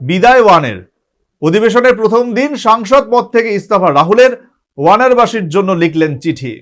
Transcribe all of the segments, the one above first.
বিদায় ওয়ানের অধিবেশনের প্রথম দিন সাংসদ পদ থেকে ইস্তফা রাহুলের ওয়ানারবাসীর জন্য লিখলেন চিঠি।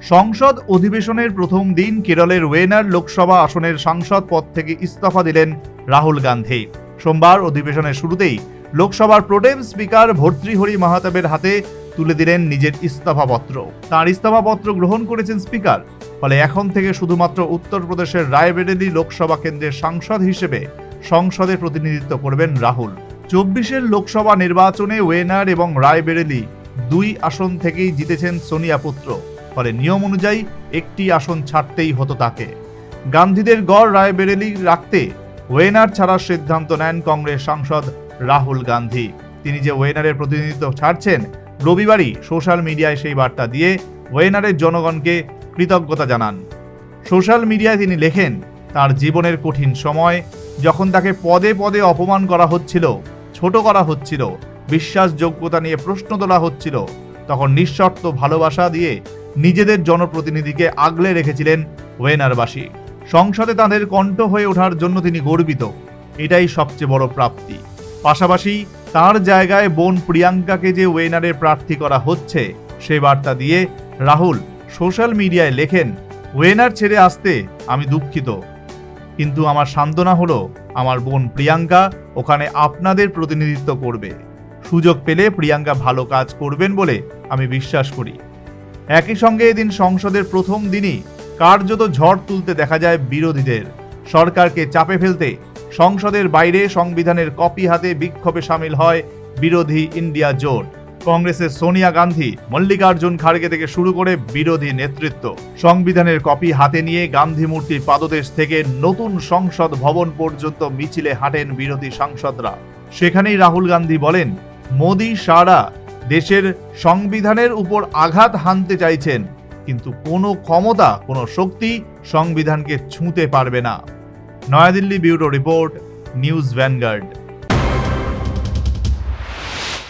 সংসদ অধিবেশনের প্রথম দিন কেরলের ওয়েনার লোকসভা আসনের সাংসদ পদ থেকে ইস্তফা দিলেন রাহুল গান্ধী। সোমবার অধিবেশনের শুরুতেই লোকসভার প্রোটেম স্পিকার ভর্তৃহরি মাহাতাবের হাতে তুলে দিলেন নিজের ইস্তফাপত্র। তার ইস্তফাপত্র গ্রহণ করেছেন স্পিকার ফলে এখন থেকে শুধুমাত্র উত্তরপ্রদেশের রায়বেরেলি লোকসভা কেন্দ্রের সাংসদ হিসেবে সংসদে প্রতিনিধিত্ব করবেন রাহুল। চব্বিশের লোকসভা নির্বাচনে ওয়েনার এবং রায়বেরেলি দুই আসন থেকেই জিতেছেন সোনিয়া পুত্র। ফলে নিয়ম অনুযায়ী একটি আসন ছাড়তেই হতো তাকে। গান্ধীদের গড় রায়বেরেলি রাখতে ওয়েনার ছাড়ার সিদ্ধান্ত নেন কংগ্রেস সাংসদ রাহুল গান্ধী। তিনি যে ওয়েনারের প্রতিনিধিত্ব ছাড়ছেন, রবিবারই সোশ্যাল মিডিয়ায় সেই বার্তা দিয়ে ওয়েনারের জনগণকে কৃতজ্ঞতা জানান। সোশ্যাল মিডিয়ায় তিনি লেখেন, তার জীবনের কঠিন সময় যখন তাকে পদে পদে অপমান করা হচ্ছিল, ছোট করা হচ্ছিল, বিশ্বাসযোগ্যতা নিয়ে প্রশ্ন তোলা হচ্ছিল, তখন নিঃশর্ত ভালোবাসা দিয়ে নিজেদের জনপ্রতিনিধিকে আগলে রেখেছিলেন ওয়েনারবাসী। সংসদে তাদের কণ্ঠ হয়ে ওঠার জন্য তিনি গর্বিত। এটাই সবচেয়ে বড় প্রাপ্তি। পাশাপাশি তার জায়গায় বোন প্রিয়াঙ্কাকে যে ওয়েনারের প্রার্থী করা হচ্ছে, সে বার্তা দিয়ে রাহুল সোশ্যাল মিডিয়ায় লেখেন, ওয়েনার ছেড়ে আসতে আমি দুঃখিত। কিন্তু আমার সান্ত্বনা হলো, আমার বোন প্রিয়াঙ্কা ওখানে আপনাদের প্রতিনিধিত্ব করবে। সুযোগ পেলে প্রিয়াঙ্কা ভালো কাজ করবেন বলে আমি বিশ্বাস করি। একই সঙ্গে এদিন সংসদের প্রথম দিনই কার্যত ঝড় তুলতে দেখা যায় বিরোধীদের। সরকারকে চাপে ফেলতে সংসদের বাইরে সংবিধানের কপি হাতে বিক্ষোভে সামিল হয় বিরোধী ইন্ডিয়া জোট। কংগ্রেসের সোনিয়া গান্ধী মল্লিকার্জুন খাড়গে থেকে শুরু করে বিরোধী নেতৃত্ব। সংবিধানের কপি হাতে নিয়ে গান্ধী মূর্তির পাদদেশ থেকে নতুন সংসদ ভবন পর্যন্ত মিছিলে হাঁটেন বিরোধী সাংসদরা। সেখানেই রাহুল গান্ধী বলেন, মোদি সারা দেশের সংবিধানের উপর আঘাত হানতে চাইছেন, কিন্তু কোনো ক্ষমতা, কোনো শক্তি সংবিধানকে ছুঁতে পারবে না। Naya Dilli bureau report, news Vanguard.